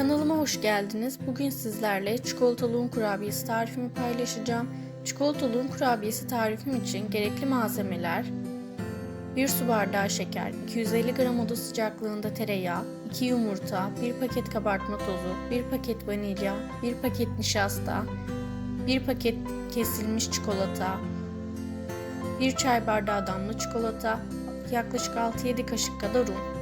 Kanalıma hoş geldiniz. Bugün sizlerle çikolatalı un kurabiyesi tarifimi paylaşacağım. Çikolatalı un kurabiyesi tarifim için gerekli malzemeler 1 su bardağı şeker, 250 gram oda sıcaklığında tereyağı, 2 yumurta, 1 paket kabartma tozu, 1 paket vanilya, 1 paket nişasta, 1 paket kesilmiş çikolata, 1 çay bardağı damla çikolata, yaklaşık 6-7 kaşık kadar un.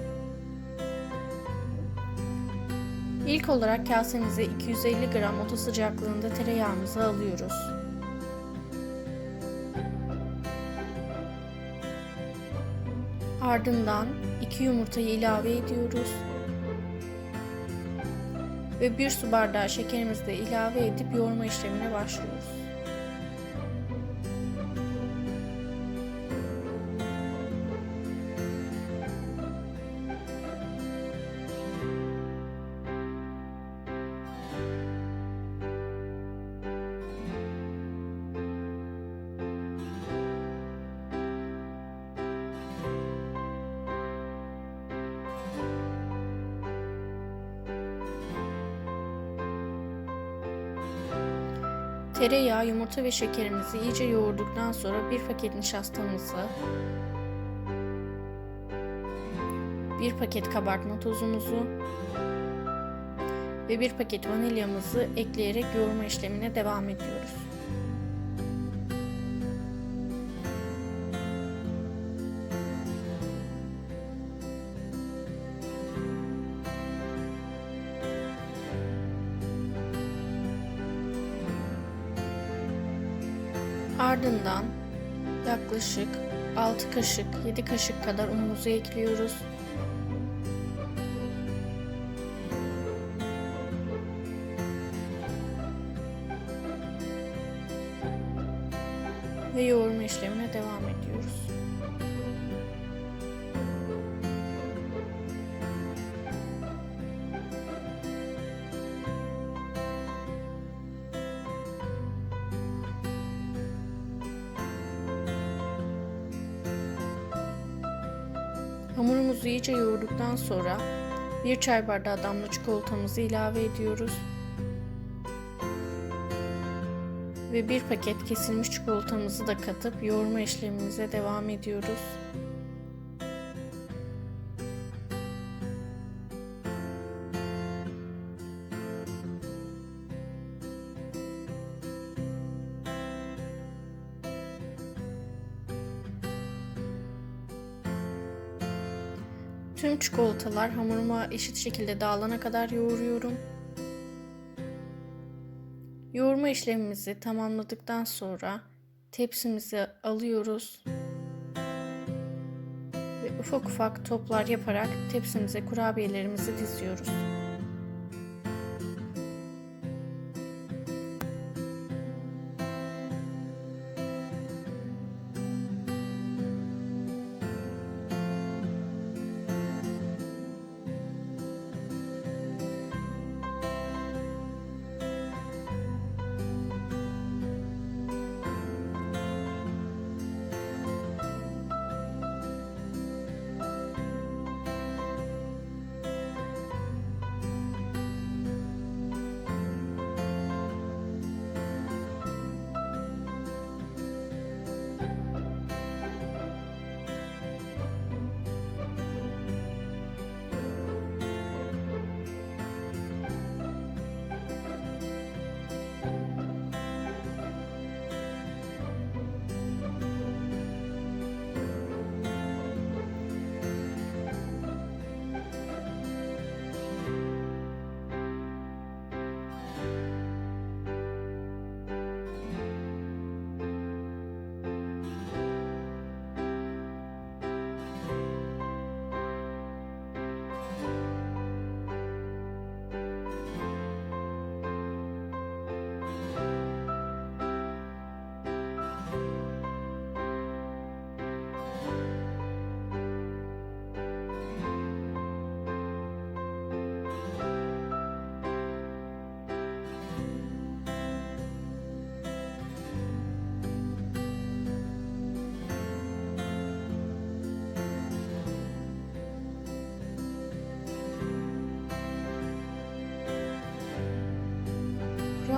İlk olarak kasemize 250 gram oda sıcaklığında tereyağımızı alıyoruz. Ardından 2 yumurtayı ilave ediyoruz. Ve 1 su bardağı şekerimizi de ilave edip yoğurma işlemine başlıyoruz. Tereyağı, yumurta ve şekerimizi iyice yoğurduktan sonra bir paket nişastamızı, bir paket kabartma tozumuzu ve bir paket vanilyamızı ekleyerek yoğurma işlemine devam ediyoruz. Ardından yaklaşık 6 kaşık 7 kaşık kadar unumuzu ekliyoruz. Ve yoğurma işlemine devam ediyoruz. Hamurumuzu iyice yoğurduktan sonra bir çay bardağı damla çikolatamızı ilave ediyoruz. Ve bir paket kesilmiş çikolatamızı da katıp yoğurma işlemimize devam ediyoruz. Tüm çikolatalar hamuruma eşit şekilde dağılana kadar yoğuruyorum. Yoğurma işlemimizi tamamladıktan sonra tepsimizi alıyoruz. Ve ufak ufak toplar yaparak tepsimize kurabiyelerimizi diziyoruz.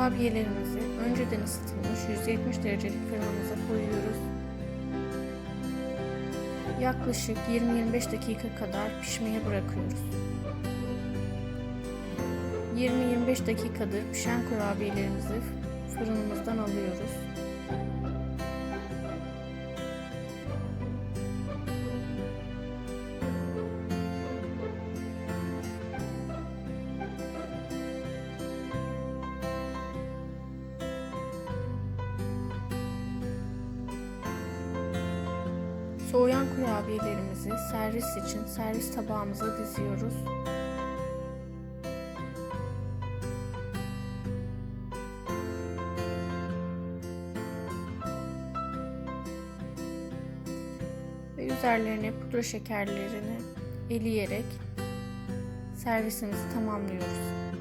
Kurabiyelerimizi önceden ısıtılmış 170 derecelik fırınımıza koyuyoruz. Yaklaşık 20-25 dakika kadar pişmeye bırakıyoruz. 20-25 dakikadır pişen kurabiyelerimizi fırınımızdan alıyoruz. Soğuyan kurabiyelerimizi servis için servis tabağımıza diziyoruz. Ve üzerlerine pudra şekerlerini eleyerek servisimizi tamamlıyoruz.